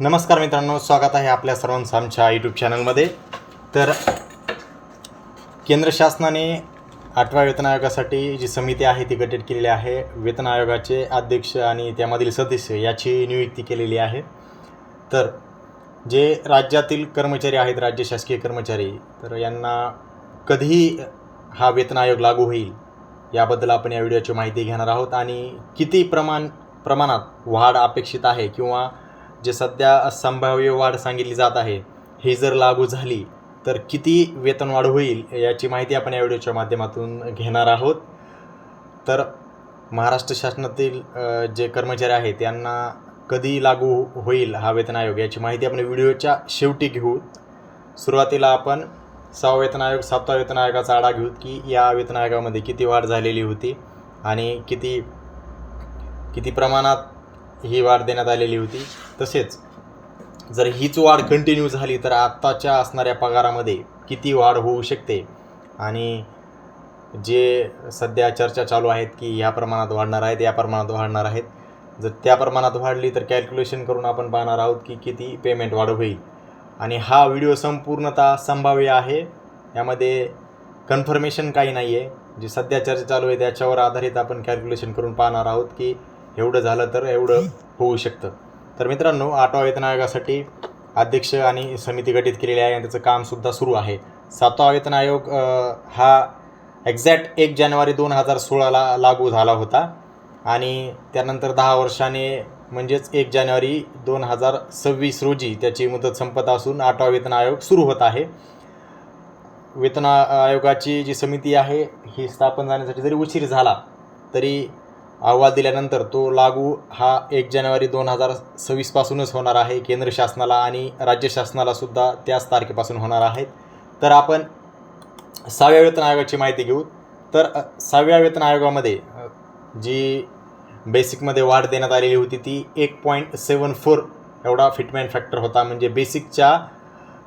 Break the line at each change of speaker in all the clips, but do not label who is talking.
नमस्कार मित्रांनो स्वागत आहे आपल्या सर्वांचं आमच्या यूट्यूब चॅनलमध्ये तर केंद्र शासनाने आठव्या वेतन आयोगासाठी जी समिती आहे ती गठीत केलेली आहे. वेतन आयोगाचे अध्यक्ष आणि त्यामधील सदस्य याची नियुक्ती केलेली आहे. तर जे राज्यातील कर्मचारी आहेत राज्य शासकीय कर्मचारी तर यांना कधी हा वेतन आयोग लागू होईल याबद्दल आपण या व्हिडिओची माहिती घेणार आहोत. आणि किती प्रमाण प्रमाणात वाढ अपेक्षित आहे किंवा जे सध्या संभाव्य वाढ सांगितली जात आहे ही जर लागू झाली तर किती वेतनवाढ होईल याची माहिती आपण या व्हिडिओच्या माध्यमातून घेणार आहोत. तर महाराष्ट्र शासनातील जे कर्मचारी आहेत त्यांना कधी लागू होईल हा वेतन आयोग याची माहिती आपण व्हिडिओच्या शेवटी घेऊ. सुरुवातीला आपण सहा वेतन आयोग सातवा वेतन आयोगाचा आढा घेऊ की या वेतन आयोगामध्ये किती वाढ झालेली होती आणि किती किती प्रमाणात ही वाढ देण्यात आलेली होती. तसेच जर हीच वाढ कंटिन्यू झाली तर आत्ताच्या असणाऱ्या पगारामध्ये किती वाढ होऊ शकते? आणि जे सध्या चर्चा चालू आहेत की ह्या प्रमाणात वाढणार आहेत या प्रमाणात वाढणार आहेत जर त्या प्रमाणात वाढली तर कॅल्क्युलेशन करून आपण पाहणार आहोत की किती पेमेंट वाढ होईल. आणि हा व्हिडिओ संपूर्णतः संभाव्य आहे. यामध्ये कन्फर्मेशन काही नाही आहे जी सध्या चर्चा चालू आहे त्याच्यावर आधारित आपण कॅल्क्युलेशन करून पाहणार आहोत की एवढं झालं तर एवढं होऊ शकतं. तर मित्रांनो आठवा वेतन आयोगासाठी अध्यक्ष आणि समिती गठीत केलेली आहे आणि त्याचं कामसुद्धा सुरू आहे. सातवा वेतन आयोग हा एक्झॅक्ट एक जानेवारी दोन हजार सोळाला लागू झाला होता आणि त्यानंतर दहा वर्षाने म्हणजेच एक जानेवारी दोन हजार सव्वीस रोजी त्याची मुदत संपत असून आठवा वेतन आयोग सुरू होत आहे. वेतन आयोगाची जी समिती आहे ही स्थापन जाण्यासाठी जरी उशीर झाला तरी अहवाल दिल्यानंतर तो लागू हा एक जानेवारी दोन हजार सव्वीसपासूनच होणार आहे. केंद्र शासनाला आणि राज्य शासनाला सुद्धा त्याच तारखेपासून होणार आहेत. तर आपण सहाव्या वेतन आयोगाची माहिती घेऊ. तर सहाव्या वेतन आयोगामध्ये जी बेसिकमध्ये वाढ देण्यात आलेली होती ती एक पॉईंट सेवन फोर एवढा फिटमॅन फॅक्टर होता. म्हणजे बेसिकच्या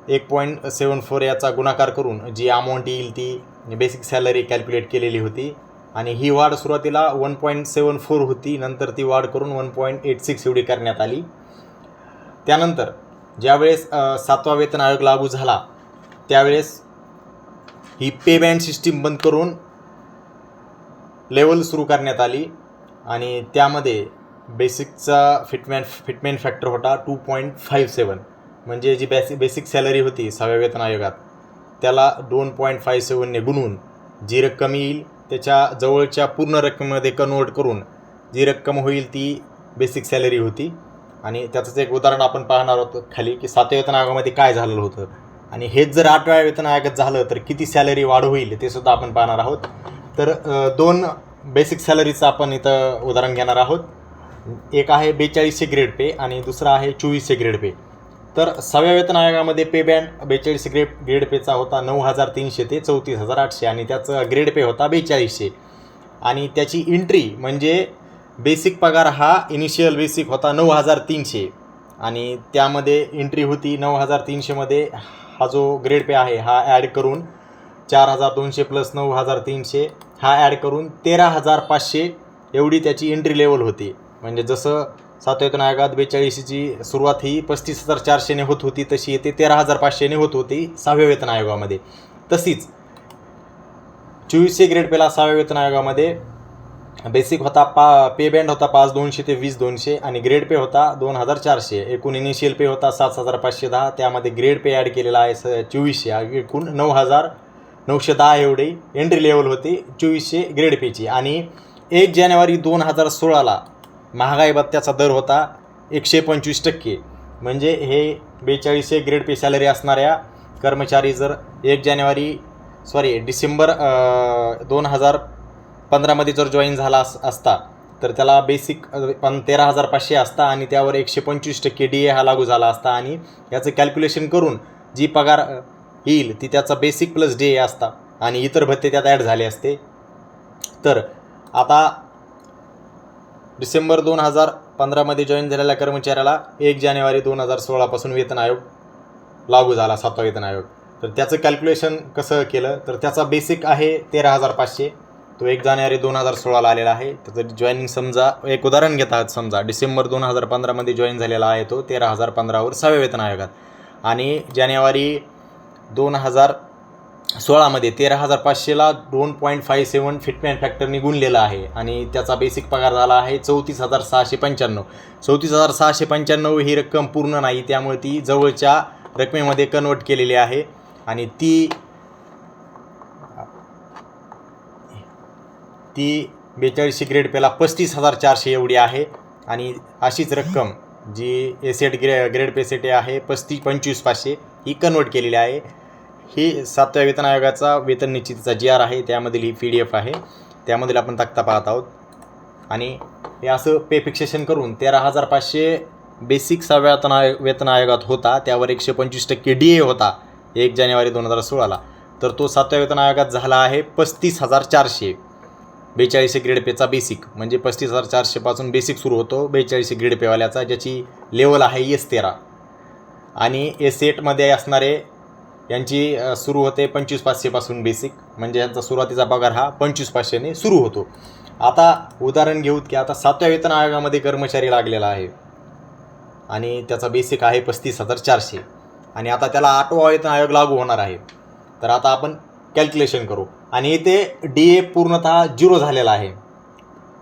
एक पॉईंट सेवन फोर याचा गुणाकार करून जी अमाऊंट येईल ती बेसिक सॅलरी कॅल्क्युलेट केलेली होती. आणि ही वाढ सुरुवातीला वन पॉईंट सेवन फोर होती नंतर ती वाढ करून वन पॉईंट एट सिक्स एवढी करण्यात आली. त्यानंतर ज्यावेळेस सातवा वेतन आयोग लागू झाला त्यावेळेस ही पे बँड सिस्टीम बंद करून लेवल सुरू करण्यात आली आणि त्यामध्ये बेसिकचा फिटमॅन फिटमॅन फॅक्टर होता टू पॉईंट फाईव्ह सेवन म्हणजे जी बेसिक बेसिक सॅलरी होती सहाव्या वेतन आयोगात त्याला दोन पॉईंट फाईव्ह सेवनने गुणून जी रक्कम येईल त्याच्या जवळच्या पूर्ण रकमेमध्ये कन्वर्ट करून जी रक्कम होईल ती बेसिक सॅलरी होती. आणि त्याचंच एक उदाहरण आपण पाहणार आहोत खाली की सातव्या वेतन आयोगामध्ये काय झालेलं होतं. आणि हेच जर आठव्या वेतन आयोगात झालं तर किती सॅलरी वाढ होईल ते सुद्धा आपण पाहणार आहोत. तर दोन बेसिक सॅलरीचं आपण इथं उदाहरण घेणार आहोत. एक आहे बेचाळीसशे ग्रेड पे आणि दुसरा आहे चोवीसशे ग्रेड पे तर सहाव्या वेतन आयोगामध्ये पे बँड बेचाळीस ग्रेड ग्रेड पेचा होता नऊ हजार तीनशे ते चौतीस हजार आठशे आणि त्याचा ग्रेड पे होता बेचाळीसशे. आणि त्याची एंट्री म्हणजे बेसिक पगार हा इनिशियल बेसिक होता नऊ हजार तीनशे आणि त्यामध्ये एंट्री होती नऊ हजार तीनशेमध्ये हा जो ग्रेड पे आहे हा ॲड करून चार हजार दोनशे प्लस नऊ हजार तीनशे हा ॲड करून तेरा हजार पाचशे एवढी त्याची एंट्री लेवल होती. म्हणजे जसं सातव्या आयोगात बेचाळीसची सुरुवात ही पस्तीस हजार चारशेने होत होती तशी येते तेरा हजार पाचशेने होत होती सहाव्या वेतन आयोगामध्ये तशीच चोवीसशे ग्रेड पेला सहाव्या वेतन आयोगामध्ये बेसिक होता पा पे बँड होता पाच दोनशे ते वीस दोनशे आणि ग्रेड पे होता दोन हजार चारशे. एकूण इनिशियल पे होता सात हजार पाचशे दहा त्यामध्ये ग्रेड पे ॲड केलेला आहे स चोवीसशे. एकूण नऊ हजार नऊशे दहा एवढी एंट्री लेवल होती चोवीसशे ग्रेड पेची आणि एक जानेवारी दोन हजार सोळाला महागाई भत्त्याचा दर होता एकशे पंचवीस टक्के. म्हणजे हे बेचाळीसशे ग्रेड पे सॅलरी असणाऱ्या कर्मचारी जर एक जानेवारी सॉरी डिसेंबर दोन हजार पंधरामध्ये जर जॉईन झाला अस असता तर त्याला बेसिक पण तेरा हजार पाचशे असता आणि त्यावर एकशे पंचवीस टक्के डी ए हा लागू झाला असता आणि याचं कॅल्क्युलेशन करून जी पगार येईल ती त्याचा बेसिक प्लस डी ए असता आणि इतर भत्ते त्यात ॲड झाले असते. तर आता डिसेंबर दोन हजार पंधरामध्ये जॉईन झालेल्या कर्मचाऱ्याला एक जानेवारी दोन हजार सोळापासून वेतन आयोग लागू झाला सातवा वेतन आयोग. तर त्याचं कॅल्क्युलेशन कसं केलं? तर त्याचा बेसिक आहे तेरा हजार पाचशे. तो एक जानेवारी दोन हजार सोळाला आलेला आहे. त्याचं जॉईनिंग समजा एक उदाहरण घेत आहात समजा डिसेंबर दोन हजार पंधरामध्ये जॉईन झालेला आहे तो तेरा हजार पंधरावर सहाव्या वेतन आयोगात. आणि जानेवारी दोन हजार सोळामध्ये तेरा हजार पाचशेला दोन पॉईंट फाय सेवन फिटमॅन फॅक्टरने गुणलेला आहे आणि त्याचा बेसिक पगार झाला आहे चौतीस हजार सहाशे पंच्याण्णव चौतीस हजार सहाशे पंच्याण्णव ही रक्कम पूर्ण नाही त्यामुळे ती जवळच्या रकमेमध्ये कन्वर्ट केलेली आहे. आणि ती ती बेचाळीसशे ग्रेड पेला पस्तीस हजार चारशे एवढी आहे. आणि अशीच रक्कम जी एसेट ग्रे ग्रेड पेसेटे आहे पस्तीस पंचवीस पाचशे ही कन्वर्ट केलेली आहे. ही सातव्या वेतन आयोगाचा वेतन निश्चितीचा जी आर आहे त्यामधील ही पी डी एफ आहे. त्यामधील आपण तक्ता पाहत आहोत. आणि हे असं पे फिक्सेशन करून तेरा हजार पाचशे बेसिक सहाव्या वेतन आय वेतन आयोगात होता. त्यावर एकशे पंचवीस टक्के डी ए होता एक जानेवारी दोन हजार सोळाला. तर तो सातव्या वेतन आयोगात झाला आहे पस्तीस हजार चारशे. बेचाळीसशे ग्रेड पेचा बेसिक म्हणजे पस्तीस हजार चारशेपासून बेसिक सुरू होतो. बेचाळीसशे ग्रेड पेवाल्याचा ज्याची लेवल आहे एस तेरा. आणि एस एटमध्ये असणारे यांची सुरू होते पंचवीस पाचशेपासून बेसिक म्हणजे यांचा सुरुवातीचा पगार हा पंचवीस पाचशेने सुरू होतो. आता उदाहरण घेऊत की आता सातव्या वेतन आयोगामध्ये कर्मचारी लागलेला आहे. आणि त्याचा बेसिक आहे पस्तीस हजार चारशे. आणि आता त्याला आठवा वेतन आयोग लागू होणार आहे. तर आता आपण कॅल्क्युलेशन करू. आणि इथे डी ए पूर्णतः झिरो झालेला आहे.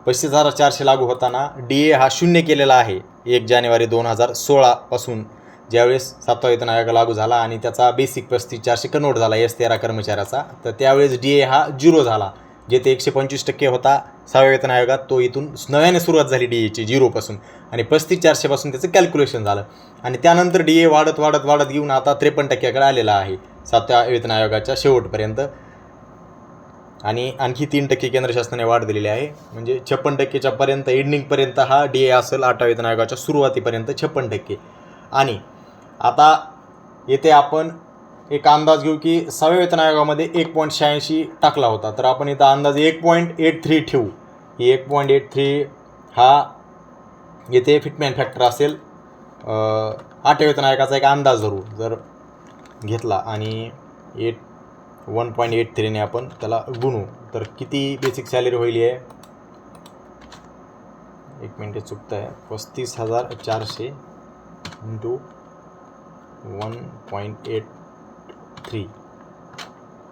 पस्तीस हजार चारशे लागू होताना डी ए हा शून्य केलेला आहे. एक जानेवारी दोन हजार सोळापासून ज्यावेळेस सातवा वेतन आयोग लागू झाला आणि त्याचा बेसिक पस्तीस चारशे कन्वर्ट झाला एस तेरा कर्मचाऱ्याचा तर त्यावेळेस डी ए हा झिरो झाला जेथे एकशे पंचवीस टक्के होता सहाव्या वेतन आयोगात. तो इथून नव्याने सुरुवात झाली डी एची झिरोपासून आणि पस्तीस चारशेपासून त्याचं कॅल्क्युलेशन झालं. आणि त्यानंतर डी ए वाढत वाढत वाढत घेऊन आता त्रेपन्न टक्क्याकडे आलेला आहे सातव्या वेतन आयोगाच्या शेवटपर्यंत. आणि आणखी तीन टक्के केंद्र शासनाने वाढ दिलेली आहे. म्हणजे छप्पन टक्केच्या पर्यंत एंडिंगपर्यंत हा डी ए असेल आठव्या वेतन आयोगाच्या सुरुवातीपर्यंत छप्पन टक्के. आणि आता येथे आपण एक अंदाज घेऊ की सहाव्या वेतन आयोगामध्ये एक पॉईंट शहाऐंशी टाकला होता. तर आपण इथं अंदाज एक पॉईंट एट थ्री ठेवू. ही एक पॉईंट एट थ्री हा येथे फिटमॅन फॅक्टर असेल. आठव्या वेतन आयोगाचा एक अंदाज धरू. जर घेतला आणि एट वन पॉईंट एट थ्रीने आपण त्याला गुणू तर किती बेसिक सॅलरी होईल आहे एक मिनटे चुकतं आहे पस्तीस हजार चारशे into one point eight three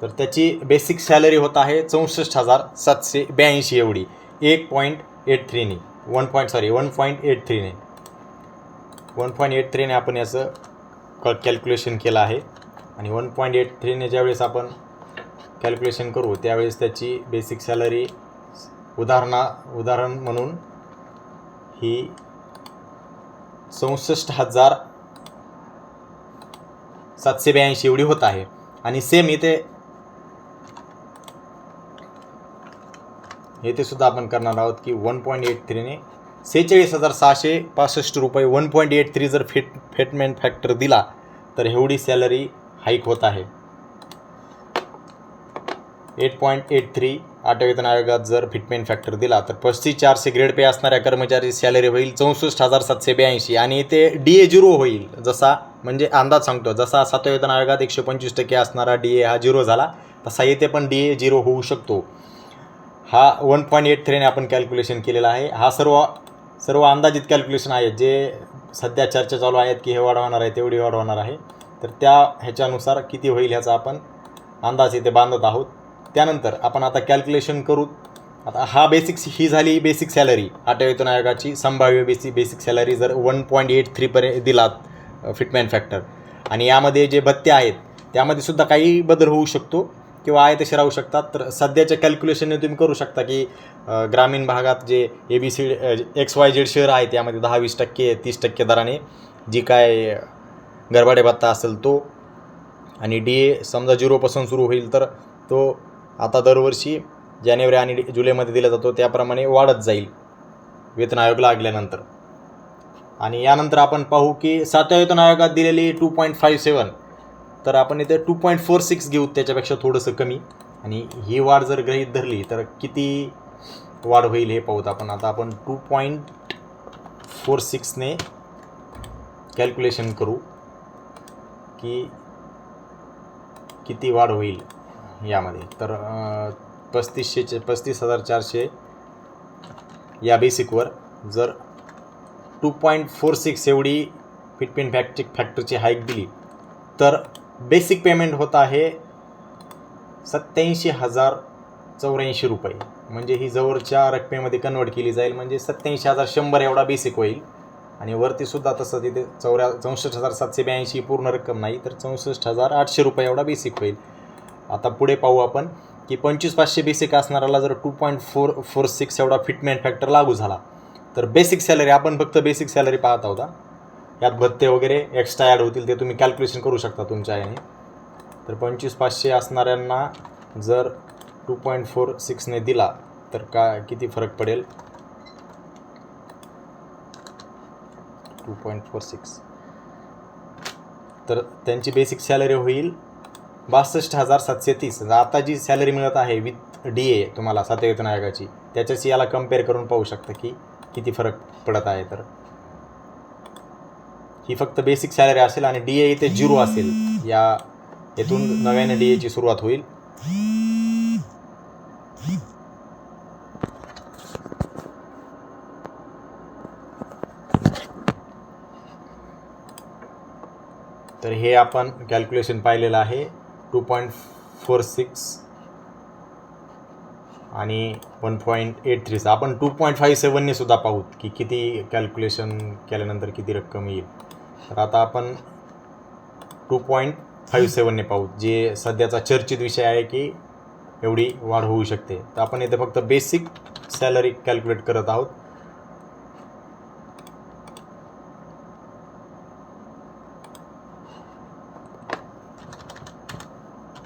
तर त्याची बेसिक सॅलरी होत आहे चौसष्ट हजार सातशे ब्याऐंशी एवढी. एक point eight थ्रीने one point sorry one point eight थ्रीने one point eight थ्रीने आपण याचं क कॅल्क्युलेशन केलं आहे. आणि वन पॉईंट एट थ्रीने ज्यावेळेस आपण कॅल्क्युलेशन करू त्यावेळेस त्याची बेसिक सॅलरी उदाहरणा उदाहरण म्हणून ही चौसष्ट हजार सातशे ब्याऐंशी एवढी होत आहे. आणि सेम इथे येथे सुद्धा आपण करणार आहोत की वन पॉईंट एट थ्रीने सेहेचाळीस हजार सहाशे पासष्ट रुपये वन पॉईंट एट थ्री जर फिट फिटमेंट फॅक्टर दिला तर एवढी सॅलरी हाईक होत आहे. एट पॉईंट एट थ्री आठव्या आयोगात जर फिटमेंट फॅक्टर दिला तर पस्तीस चारशे ग्रेड पे असणाऱ्या कर्मचारी सॅलरी होईल चौसष्ट हजार सातशे ब्याऐंशी आणि ते डी ए झिरो होईल. जसा म्हणजे अंदाज सांगतो जसा सातव्या वेतन आयोगात एकशे पंचवीस टक्के असणारा डी ए हा झिरो झाला तसा येथे पण डी ए झिरो होऊ शकतो. हा वन पॉईंट एट थ्रीने आपण कॅल्क्युलेशन केलेला आहे. हा सर्व सर्व अंदाजित कॅल्क्युलेशन आहेत जे सध्या चर्चा चालू आहेत की हे वाढवणार आहे तेवढी वाढवणार आहे. तर त्या ह्याच्यानुसार किती होईल ह्याचा आपण अंदाज इथे बांधत आहोत. त्यानंतर आपण आता कॅल्क्युलेशन करू. आता हा बेसिक ही झाली बेसिक सॅलरी आठव्या वेतन आयोगाची संभाव्य बेसिक बेसिक सॅलरी जर वन पॉईंट एट थ्रीपर्यंत दिलात फिटमॅन फॅक्टर आणि यामध्ये जे भत्ते आहेत त्यामध्ये सुद्धा काही बदल होऊ शकतो किंवा आहे तसे राहू शकतात. तर सध्याच्या कॅल्क्युलेशनने तुम्ही करू शकता की ग्रामीण भागात जे A B C X Y Z शहर आहे त्यामध्ये दहा वीस टक्के तीस टक्के दराने जी काय गरबाडे भत्ता असेल तो. आणि डी ए समजा झिरोपासून सुरू होईल तर तो आता दरवर्षी जानेवारी आणि जुलैमध्ये दिला जातो त्याप्रमाणे वाढत जाईल. वेतन आयोग लागल्यानंतर. आणि यानंतर आपण पाहू की सातव्या वेतन आयोगात दिलेली टू पॉईंट फाईव्ह सेवन तर आपण इथे टू पॉईंट फोर सिक्स घेऊ त्याच्यापेक्षा थोडंसं कमी. आणि ही वाढ जर गृहीत धरली तर किती वाढ होईल हे पाहूत आपण. आता आपण टू पॉईंट फोर सिक्सने कॅल्क्युलेशन करू की किती वाढ होईल. यामध्ये. तर पस्तीसशेचे पस्तीस हजार चारशे या बेसिकवर जर टू पॉईंट फोर सिक्स एवढी फिटपिन फॅक्टिक फॅक्टरची हाईक दिली तर बेसिक पेमेंट होत आहे सत्याऐंशी हजार चौऱ्याऐंशी रुपये. म्हणजे ही जवळच्या रकमेमध्ये कन्वर्ट केली जाईल म्हणजे सत्याऐंशी हजार शंभर एवढा बेसिक होईल. आणि वरतीसुद्धा तसं तिथे चौऱ्या चौसष्ट हजार सातशे ब्याऐंशी पूर्ण रक्कम नाही तर चौसष्ट हजार आठशे रुपये एवढा बेसिक होईल. आता पुढे पाहू आपण की पंचवीस पाचशे बेसिक असणाऱ्याला जर two point four four six एवढा फिटमेंट फॅक्टर लागू झाला तर बेसिक सॅलरी आपण फक्त बेसिक सॅलरी पाहत आहोत यात भत्ते वगैरे एक्स्ट्रा ॲड होतील ते तुम्ही कॅल्क्युलेशन करू शकता तुमच्या याने. तर पंचवीस पाचशे असणाऱ्यांना जर टू पॉईंट फोर सिक्सने दिला तर का किती फरक पडेल? टू पॉईंट फोर सिक्स तर त्यांची बेसिक सॅलरी होईल बासष्ट हजार सातशे तीस. आता जी सॅलरी मिळत आहे विथ डी ए तुम्हाला सातवेतन आयोगाची त्याच्याशी याला कंपेअर करून पाहू शकता की किती फरक पडत आहे तर. ही फक्त बेसिक सॅलरी असेल आणि डी ए इथे झिरो असेल. या येथून नव्याने डी एची सुरुवात होईल. तर हे आपण कॅल्क्युलेशन पाहिलेलं आहे. टू पॉईंट फोर सिक्स आणि वन पॉईंट एट थ्रीचा आपण टू पॉईंट फाईव्ह सेवनने सुद्धा पाहूत की किती कॅल्क्युलेशन केल्यानंतर किती रक्कम येईल. तर आता आपण टू पॉईंट फाईव्ह सेवनने पाहू जे सध्याचा चर्चित विषय आहे की एवढी वाढ होऊ शकते. तर आपण इथे फक्त बेसिक सॅलरी कॅल्क्युलेट करत आहोत.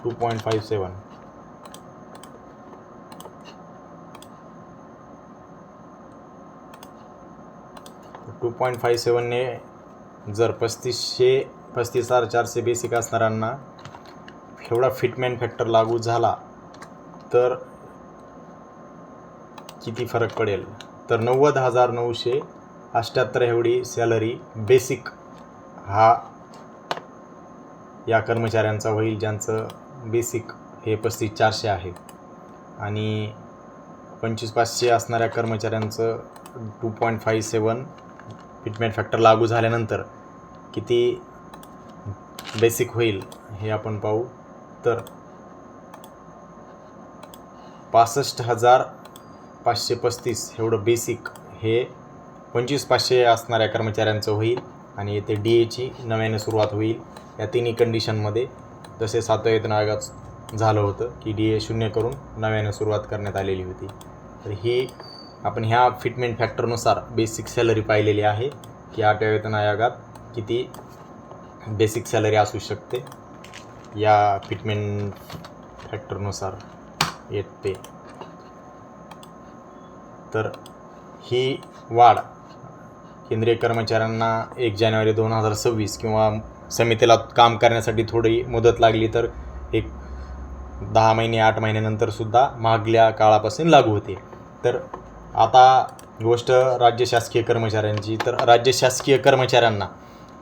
Two point five seven two point five सेवनने जर पस्तीसशे पस्तीस हजार चारशे बेसिक असणाऱ्यांना एवढा फिटमॅन फॅक्टर लागू झाला तर किती फरक पडेल? तर नव्वद हजार नऊशे अठ्ठ्याहत्तर एवढी सॅलरी बेसिक हा या कर्मचाऱ्यांचा होईल ज्यांचं बेसिक हे पस्तीस चारशे आहे. आणि पंचवीस पाचशे असणाऱ्या कर्मचाऱ्यांचं two point five seven fitment factor लागू झाल्यानंतर किती बेसिक होईल हे आपण पाहू. तर पासष्ट हजार पाचशे पस्तीस एवढं बेसिक हे पंचवीस पाचशे असणाऱ्या कर्मचाऱ्यांचं होईल आणि येथे डी एची नव्याने सुरुवात होईल. या तिन्ही कंडिशनमध्ये जसे सातव्या आयोगात झालं होतं की डी ए शून्य करून नव्याने सुरुवात करण्यात आलेली होती. तर ही आपण ह्या फिटमेंट फॅक्टरनुसार बेसिक सॅलरी पाहिलेली आहे की आठव्या वेतन आयोगात किती बेसिक सॅलरी असू शकते या फिटमेंट फॅक्टरनुसार येते. तर ही वाढ केंद्रीय कर्मचाऱ्यांना एक जानेवारी दोन हजार सव्वीस किंवा समितीला काम करण्यासाठी थोडी मुदत लागली तर एक दहा महिने आठ महिन्यानंतरसुद्धा मागल्या काळापासून लागू होते. तर आता गोष्ट राज्य शासकीय कर्मचाऱ्यांची. तर राज्य शासकीय कर्मचाऱ्यांना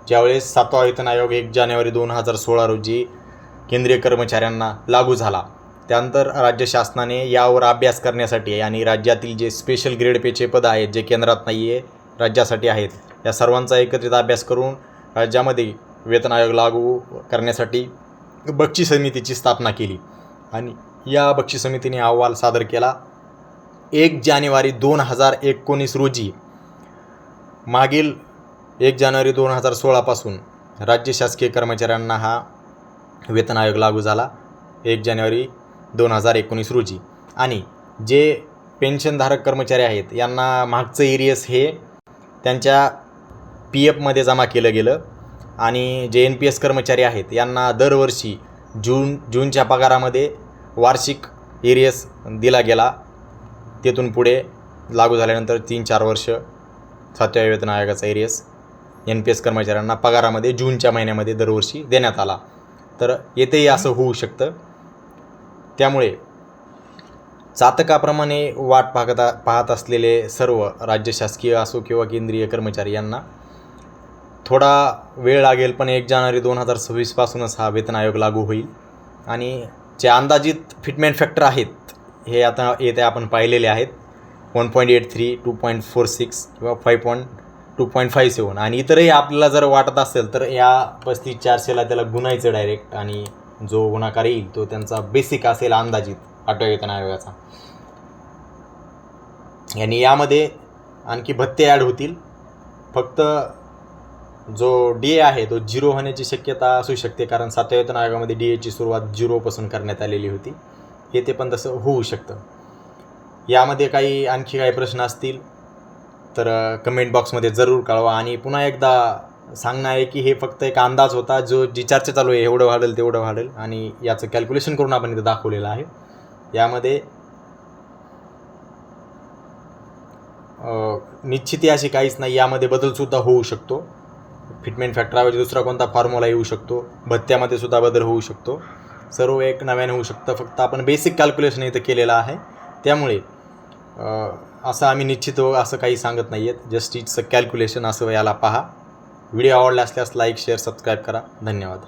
ज्यावेळेस सातवा वेतन आयोग एक जानेवारी दोन हजार सोळा रोजी केंद्रीय कर्मचाऱ्यांना लागू झाला त्यानंतर राज्य शासनाने यावर अभ्यास करण्यासाठी आणि राज्यातील जे स्पेशल ग्रेड पेचे पद आहेत जे केंद्रात नाही आहे राज्यासाठी आहेत या सर्वांचा एकत्रित अभ्यास करून राज्यामध्ये वेतन आयोग लागू करण्यासाठी बक्षी समितीची स्थापना केली. आणि या बक्षी समितीने अहवाल सादर केला. एक जानेवारी दोन हजार एकोणीस रोजी मागील एक जानेवारी दोन हजार सोळापासून राज्य शासकीय कर्मचाऱ्यांना हा वेतन आयोग लागू झाला. एक जानेवारी दोन हजार एकोणीस रोजी. आणि जे पेन्शनधारक कर्मचारी आहेत यांना मागचं एरियस हे त्यांच्या पी एफमध्ये जमा केलं गेलं. आणि जे एन पी एस कर्मचारी आहेत यांना दरवर्षी जून जूनच्या पगारामध्ये वार्षिक एरियस दिला गेला. तेथून पुढे लागू झाल्यानंतर तीन चार वर्ष सातव्या वेतन आयोगाचा एरियस एन पी एस कर्मचाऱ्यांना पगारामध्ये जूनच्या महिन्यामध्ये दरवर्षी देण्यात आला. तर येथेही असं होऊ शकतं. त्यामुळे चातकाप्रमाणे वाट पाहता पाहत असलेले सर्व राज्य शासकीय असो किंवा केंद्रीय कर्मचारी यांना थोडा वेळ लागेल पण एक जानेवारी दोन हजार सव्वीसपासूनच हा वेतन आयोग लागू होईल. आणि जे अंदाजित फिटमेंट फॅक्टर आहेत हे आता येते आपण पाहिलेले आहेत. One point eight three two point four six किंवा five point two point five seven आणि इतरही आपल्याला जर वाटत असेल तर या पस्तीस चारशेला त्याला गुणायचं डायरेक्ट आणि जो गुणाकार येईल तो त्यांचा बेसिक असेल अंदाजित आठव्या वेतन आयोगाचा. आणि यामध्ये आणखी भत्ते ॲड होतील. फक्त जो डी ए आहे तो झिरो होण्याची शक्यता असू शकते कारण सातव्या वेतन आयोगामध्ये डी एची सुरुवात झिरोपासून करण्यात आलेली होती. हे ते पण तसं होऊ शकतं. यामध्ये काही आणखी काही प्रश्न असतील तर कमेंट बॉक्समध्ये जरूर कळवा. आणि पुन्हा एकदा सांगणं आहे की हे फक्त एक अंदाज होता जो जी चर्चा चालू आहे एवढं वाढेल तेवढं वाढेल. आणि याचं कॅल्क्युलेशन करून आपण इथं दाखवलेलं आहे. यामध्ये निश्चिती अशी काहीच नाही यामध्ये बदलसुद्धा होऊ शकतो. फिटमेंट फॅक्टराऐवजी दुसरा कोणता फॉर्म्युला येऊ शकतो? भत्त्यामध्ये सुद्धा बदल होऊ शकतो. सर्व एक नव्याने होऊ शकतं. फक्त आपण बेसिक कॅल्क्युलेशन इथं केलेलं आहे. त्यामुळे असं आम्ही निश्चित हो असं काही सांगत नाही आहेत जस्ट इट्स अ कॅल्क्युलेशन असं याला पहा. व्हिडिओ आवडला असल्यास लाईक शेअर सबस्क्राईब करा. धन्यवाद.